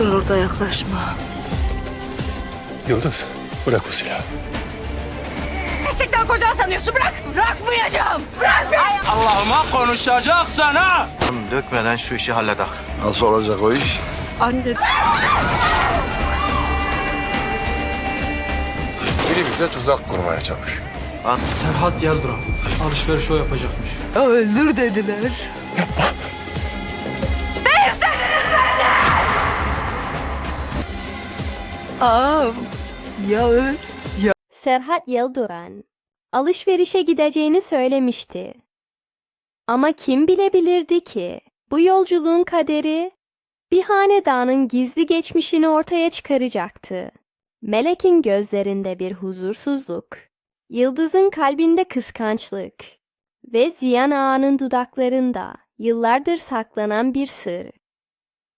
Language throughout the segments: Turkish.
Dur orada yaklaşma. Yıldız bırak o silahı. Gerçekten kocan sanıyorsun bırak. Bırakmayacağım. Bırak. Allah'ıma konuşacaksan ha! Kan dökmeden şu işi halledak. Nasıl olacak o iş? Anne. Biri bize tuzak kurmaya çalışıyor. Serhat Yelduran. Alışveriş o yapacakmış. Öldür dediler. Ağam. Ya öl. Serhat Yılduran alışverişe gideceğini söylemişti. Ama kim bilebilirdi ki bu yolculuğun kaderi bir hanedanın gizli geçmişini ortaya çıkaracaktı. Melek'in gözlerinde bir huzursuzluk, Yıldız'ın kalbinde kıskançlık ve Ziyan Ağa'nın dudaklarında yıllardır saklanan bir sır.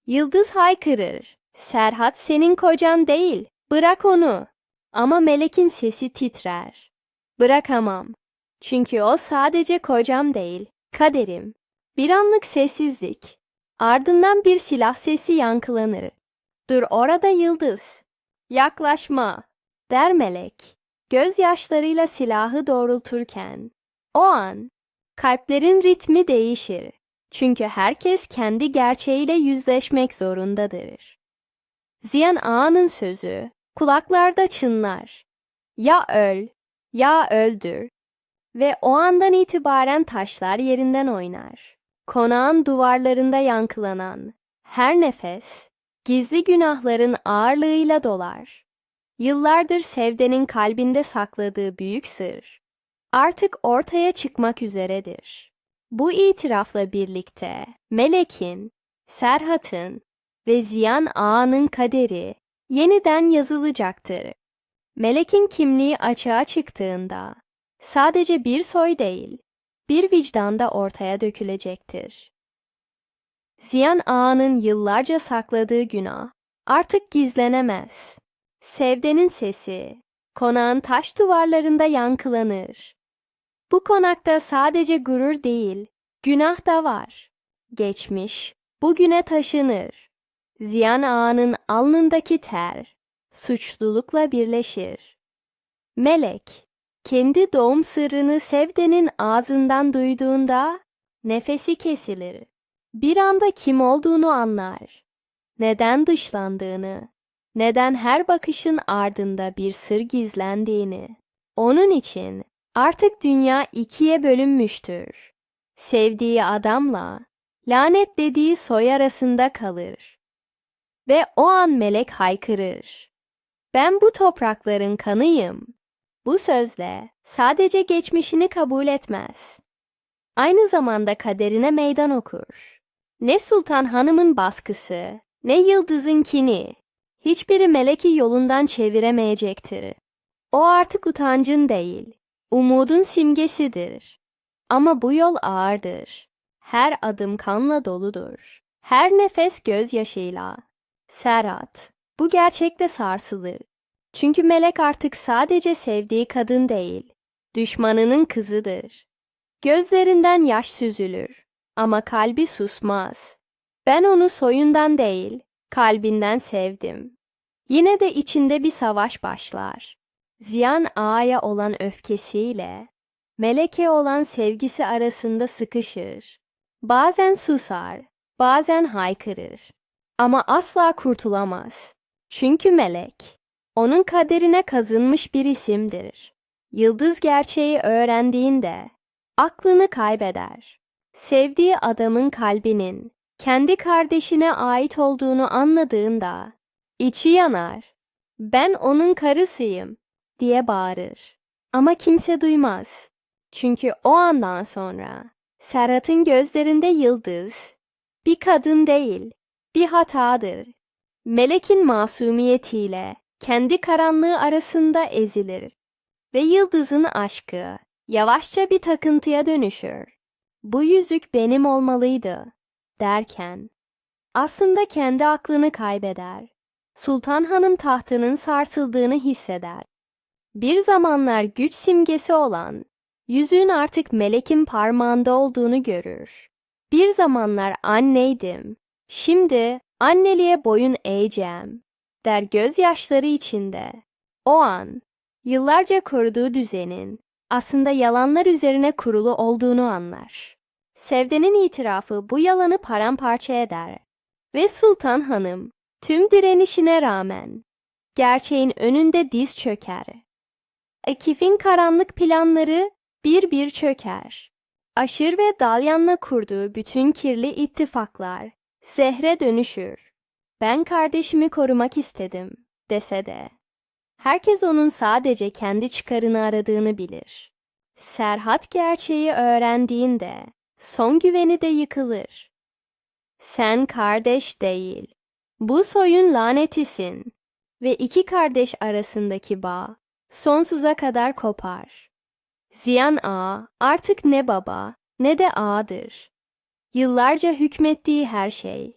Yıldız haykırır. Serhat senin kocan değil. Bırak onu. Ama Melek'in sesi titrer. Bırakamam. Çünkü o sadece kocam değil, kaderim. Bir anlık sessizlik. Ardından bir silah sesi yankılanır. Dur orada Yıldız. Yaklaşma, der Melek. Gözyaşlarıyla silahı doğrulturken. O an, kalplerin ritmi değişir. Çünkü herkes kendi gerçeğiyle yüzleşmek zorundadır. Ziyan Ağa'nın sözü kulaklarda çınlar. Ya öl, ya öldür. Ve o andan itibaren taşlar yerinden oynar. Konağın duvarlarında yankılanan her nefes gizli günahların ağırlığıyla dolar. Yıllardır Sevde'nin kalbinde sakladığı büyük sır artık ortaya çıkmak üzeredir. Bu itirafla birlikte Melek'in, Serhat'ın ve Ziyan Ağa'nın kaderi yeniden yazılacaktır. Melek'in kimliği açığa çıktığında sadece bir soy değil, bir vicdanda ortaya dökülecektir. Ziyan Ağa'nın yıllarca sakladığı günah artık gizlenemez. Sevdenin sesi konağın taş duvarlarında yankılanır. Bu konakta sadece gurur değil, günah da var. Geçmiş, bugüne taşınır. Ziyan Ağa'nın alnındaki ter, suçlulukla birleşir. Melek, kendi doğum sırrını Sevde'nin ağzından duyduğunda nefesi kesilir. Bir anda kim olduğunu anlar. Neden dışlandığını, neden her bakışın ardında bir sır gizlendiğini. Onun için artık dünya ikiye bölünmüştür. Sevdiği adamla lanetlediği soy arasında kalır. Ve o an melek haykırır. Ben bu toprakların kanıyım. Bu sözle sadece geçmişini kabul etmez. Aynı zamanda kaderine meydan okur. Ne Sultan Hanım'ın baskısı, ne Yıldız'ın kini, hiçbiri meleki yolundan çeviremeyecektir. O artık utancın değil, umudun simgesidir. Ama bu yol ağırdır. Her adım kanla doludur. Her nefes gözyaşıyla. Serhat, bu gerçekte sarsılır. Çünkü melek artık sadece sevdiği kadın değil, düşmanının kızıdır. Gözlerinden yaş süzülür ama kalbi susmaz. Ben onu soyundan değil, kalbinden sevdim. Yine de içinde bir savaş başlar. Ziyan Ağa'ya olan öfkesiyle Melek'e olan sevgisi arasında sıkışır. Bazen susar, bazen haykırır. Ama asla kurtulamaz. Çünkü Melek, onun kaderine kazınmış bir isimdir. Yıldız gerçeği öğrendiğinde aklını kaybeder. Sevdiği adamın kalbinin kendi kardeşine ait olduğunu anladığında içi yanar. Ben onun karısıyım diye bağırır. Ama kimse duymaz. Çünkü o andan sonra Serhat'ın gözlerinde yıldız bir kadın değil, bir hatadır. Melek'in masumiyetiyle kendi karanlığı arasında ezilir ve yıldızın aşkı yavaşça bir takıntıya dönüşür. Bu yüzük benim olmalıydı derken aslında kendi aklını kaybeder. Sultan Hanım tahtının sarsıldığını hisseder. Bir zamanlar güç simgesi olan yüzüğün artık melekin parmağında olduğunu görür. Bir zamanlar anneydim. Şimdi Anneliğe boyun eğeceğim, der gözyaşları içinde. O an, yıllarca koruduğu düzenin aslında yalanlar üzerine kurulu olduğunu anlar. Sevde'nin itirafı bu yalanı paramparça eder ve Sultan Hanım tüm direnişine rağmen gerçeğin önünde diz çöker. Akif'in karanlık planları bir bir çöker. Aşır ve Dalyan'la kurduğu bütün kirli ittifaklar zehre dönüşür. Ben kardeşimi korumak istedim dese de. Herkes onun sadece kendi çıkarını aradığını bilir. Serhat gerçeği öğrendiğinde son güveni de yıkılır. Sen kardeş değil, bu soyun lanetisin ve iki kardeş arasındaki bağ sonsuza kadar kopar. Ziyan Ağa artık ne baba ne de ağadır. Yıllarca hükmettiği her şey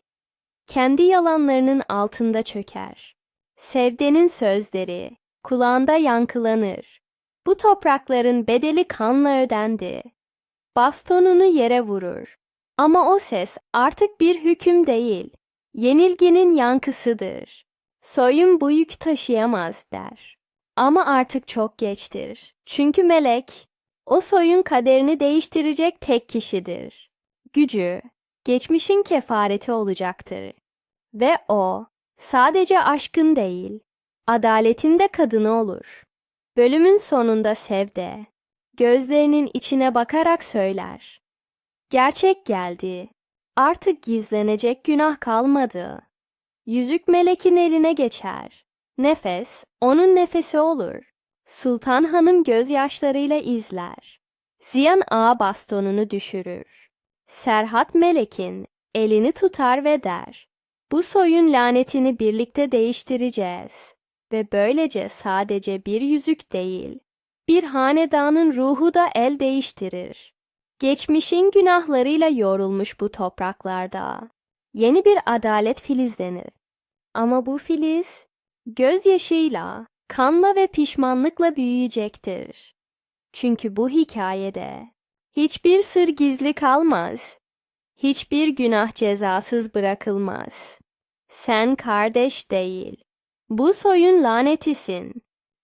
kendi yalanlarının altında çöker. Sevdenin sözleri kulağında yankılanır. Bu toprakların bedeli kanla ödendi. Bastonunu yere vurur. Ama o ses artık bir hüküm değil, yenilginin yankısıdır. Soyum bu yük taşıyamaz der. Ama artık çok geçtir. Çünkü melek, o soyun kaderini değiştirecek tek kişidir. Gücü, geçmişin kefareti olacaktır. Ve o, sadece aşkın değil, adaletin de kadını olur. Bölümün sonunda Sevde, gözlerinin içine bakarak söyler. Gerçek geldi. Artık gizlenecek günah kalmadı. Yüzük melekin eline geçer. Nefes, onun nefesi olur. Sultan Hanım gözyaşlarıyla izler. Ziyan ağa bastonunu düşürür. Serhat Melek'in elini tutar ve der. Bu soyun lanetini birlikte değiştireceğiz. Ve böylece sadece bir yüzük değil, bir hanedanın ruhu da el değiştirir. Geçmişin günahlarıyla yoğrulmuş bu topraklarda yeni bir adalet filizlenir. Ama bu filiz gözyaşıyla, kanla ve pişmanlıkla büyüyecektir. Çünkü bu hikayede hiçbir sır gizli kalmaz. Hiçbir günah cezasız bırakılmaz. Sen kardeş değil, bu soyun lanetisin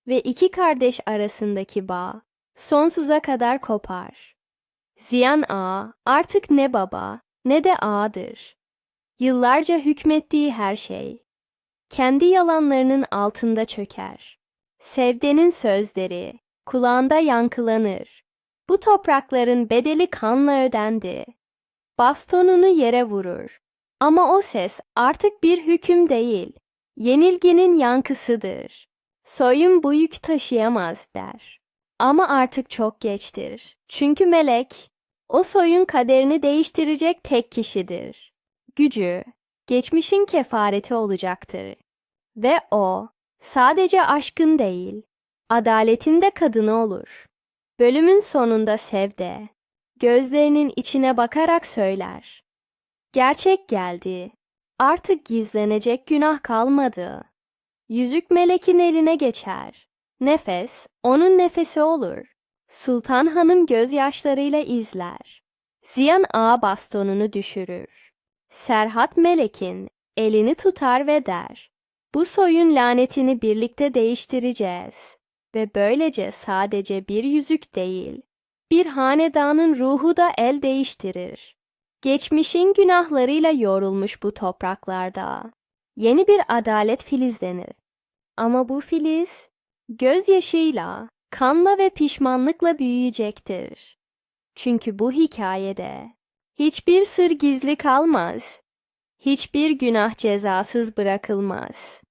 ve iki kardeş arasındaki bağ sonsuza kadar kopar. Ziyan Ağa artık ne baba ne de ağadır. Yıllarca hükmettiği her şey kendi yalanlarının altında çöker. Sevdenin sözleri kulağında yankılanır. Bu toprakların bedeli kanla ödendi. Bastonunu yere vurur. Ama o ses artık bir hüküm değil, yenilginin yankısıdır. Soyum bu yük taşıyamaz der. Ama artık çok geçtir. Çünkü melek, o soyun kaderini değiştirecek tek kişidir. Gücü, geçmişin kefareti olacaktır. Ve o, sadece aşkın değil, adaletin de kadını olur. Bölümün sonunda Sevde, gözlerinin içine bakarak söyler. Gerçek geldi. Artık gizlenecek günah kalmadı. Yüzük melekin eline geçer. Nefes, onun nefesi olur. Sultan Hanım gözyaşlarıyla izler. Ziyan ağa bastonunu düşürür. Serhat Melek'in elini tutar ve der. Bu soyun lanetini birlikte değiştireceğiz. Ve böylece sadece bir yüzük değil, bir hanedanın ruhu da el değiştirir. Geçmişin günahlarıyla yoğrulmuş bu topraklarda yeni bir adalet filizlenir. Ama bu filiz gözyaşıyla, kanla ve pişmanlıkla büyüyecektir. Çünkü bu hikayede hiçbir sır gizli kalmaz. Hiçbir günah cezasız bırakılmaz.